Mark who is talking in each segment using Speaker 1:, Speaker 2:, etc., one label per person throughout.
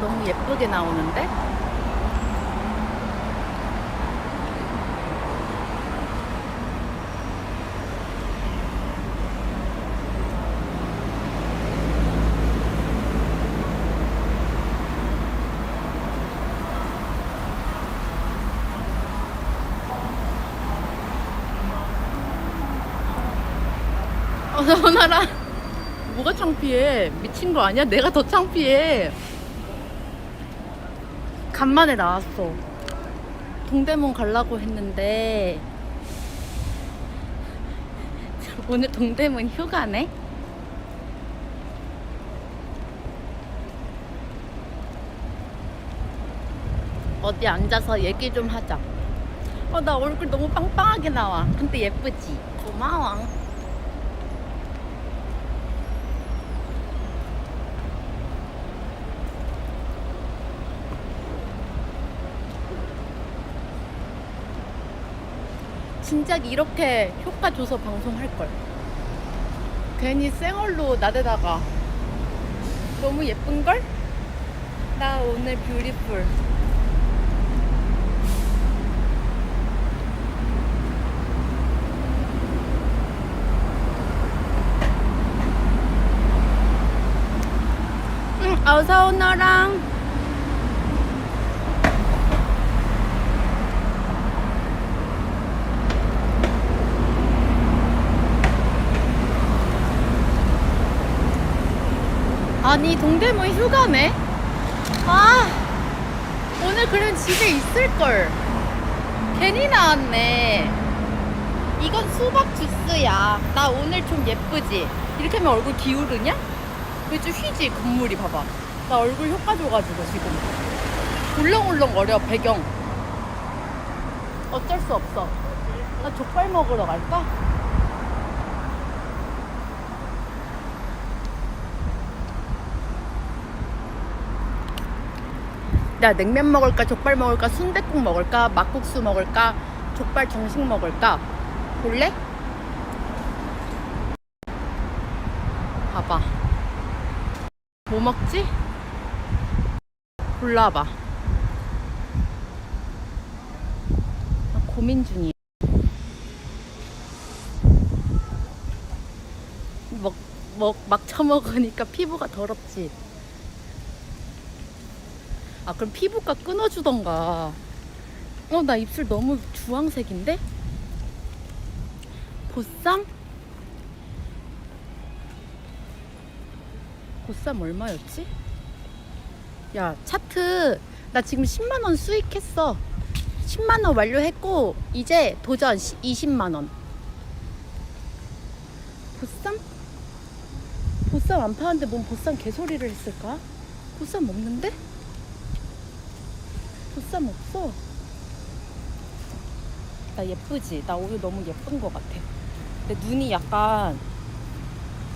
Speaker 1: 너무 예쁘게 나오는데? 어, 나오나라. 뭐가 창피해? 미친 거 아니야? 내가 더 창피해. 간만에 나왔어. 동대문 가려고 했는데 오늘 동대문 휴가네? 어디 앉아서 얘기 좀 하자. 어, 나 얼굴 너무 빵빵하게 나와. 근데 예쁘지? 고마워. 진작 이렇게 효과 줘서 방송할 걸. 괜히 쌩얼로 나대다가 너무 예쁜 걸? 나 오늘 뷰티풀. 오너랑. 아니 동대문 휴가네? 아 오늘 그럼 집에 있을걸 괜히 나왔네 이건 수박 주스야 나 오늘 좀 예쁘지? 이렇게 하면 얼굴 기울으냐? 왜좀 휘지 건물이 봐봐 나 얼굴 효과 줘가지고 지금 울렁울렁 거려 배경 어쩔 수 없어 나 족발 먹으러 갈까? 나 냉면 먹을까 족발 먹을까 순댓국 먹을까 막국수 먹을까 족발 정식 먹을까? 볼래? 봐봐. 뭐 먹지? 골라봐. 나 고민 중이야. 먹, 먹, 막 처먹으니까 피부가 더럽지 아 그럼 피부과 끊어주던가 어 나 입술 너무 주황색인데? 보쌈? 보쌈 얼마였지? 야 차트 나 지금 10만원 수익했어 10만원 완료했고 이제 도전 20만원 보쌈? 보쌈 안 파는데 뭔 보쌈 개소리를 했을까? 보쌈 없는데? 보쌈 없어. 나 예쁘지? 나 오늘 너무 예쁜 것 같아. 근데 눈이 약간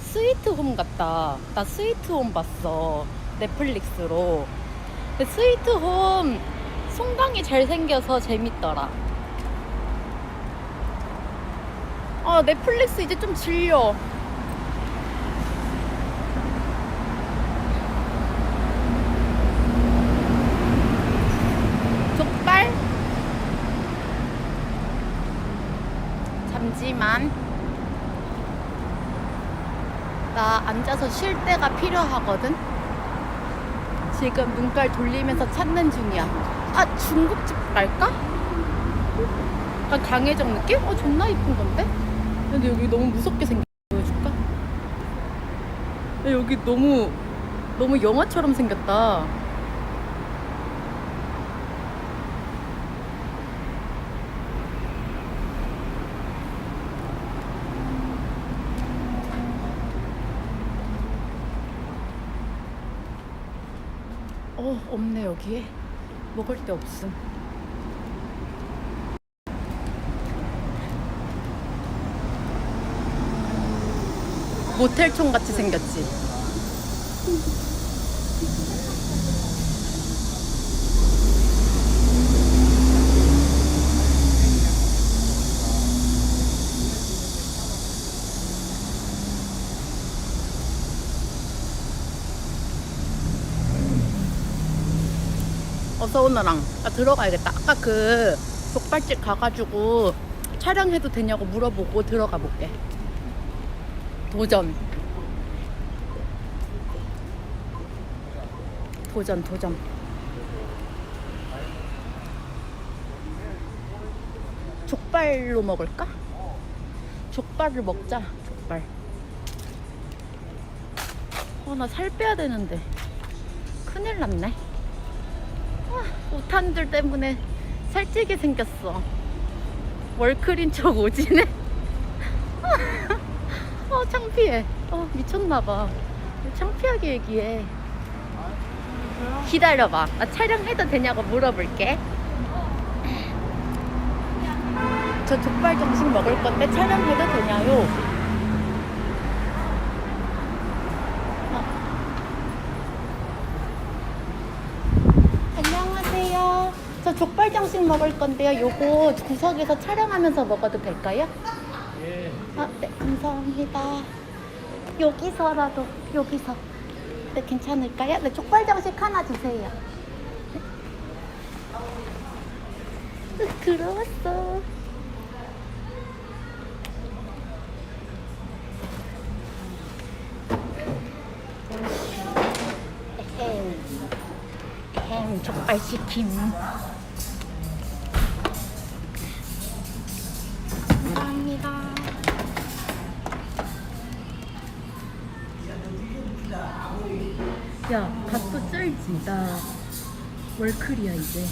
Speaker 1: 스위트홈 같다. 나 스위트홈 봤어. 넷플릭스로. 근데 스위트홈 송강이 잘생겨서 재밌더라. 아, 넷플릭스 이제 좀 질려. 족발 잠시만 나 앉아서 쉴 때가 필요하거든 지금 눈깔 돌리면서 찾는 중이야 아 중국집 갈까? 약간 강혜정 느낌? 어 존나 이쁜 건데? 근데 여기 너무 무섭게 생겨 보여줄까? 야, 여기 너무 너무 영화처럼 생겼다 어, 없네, 여기에. 먹을 데 없음. 모텔총 같이 생겼지? 어서 오너랑 나 들어가야겠다. 아까 그 족발집 가가지고 촬영해도 되냐고 물어보고 들어가 볼게. 도전. 도전, 도전. 족발로 먹을까? 족발을 먹자, 족발. 어, 나 살 빼야 되는데. 큰일 났네. 아, 오탄들 때문에 살찌게 생겼어. 월클인 척 오지네. 어, 창피해. 어, 미쳤나봐. 창피하게 얘기해. 기다려봐. 나 촬영해도 되냐고 물어볼게. 저 족발 정식 먹을 건데 촬영해도 되냐요? 안녕하세요. 저 족발 정식 먹을 건데요. 요거 구석에서 촬영하면서 먹어도 될까요?
Speaker 2: 예.
Speaker 1: 아, 네, 감사합니다. 여기서라도, 여기서. 네, 괜찮을까요? 네, 족발 정식 하나 주세요. 네. 들어왔어. 햄, 햄 족발 시킴. 야, 밥도 쩔지. 나 월클이야 이제.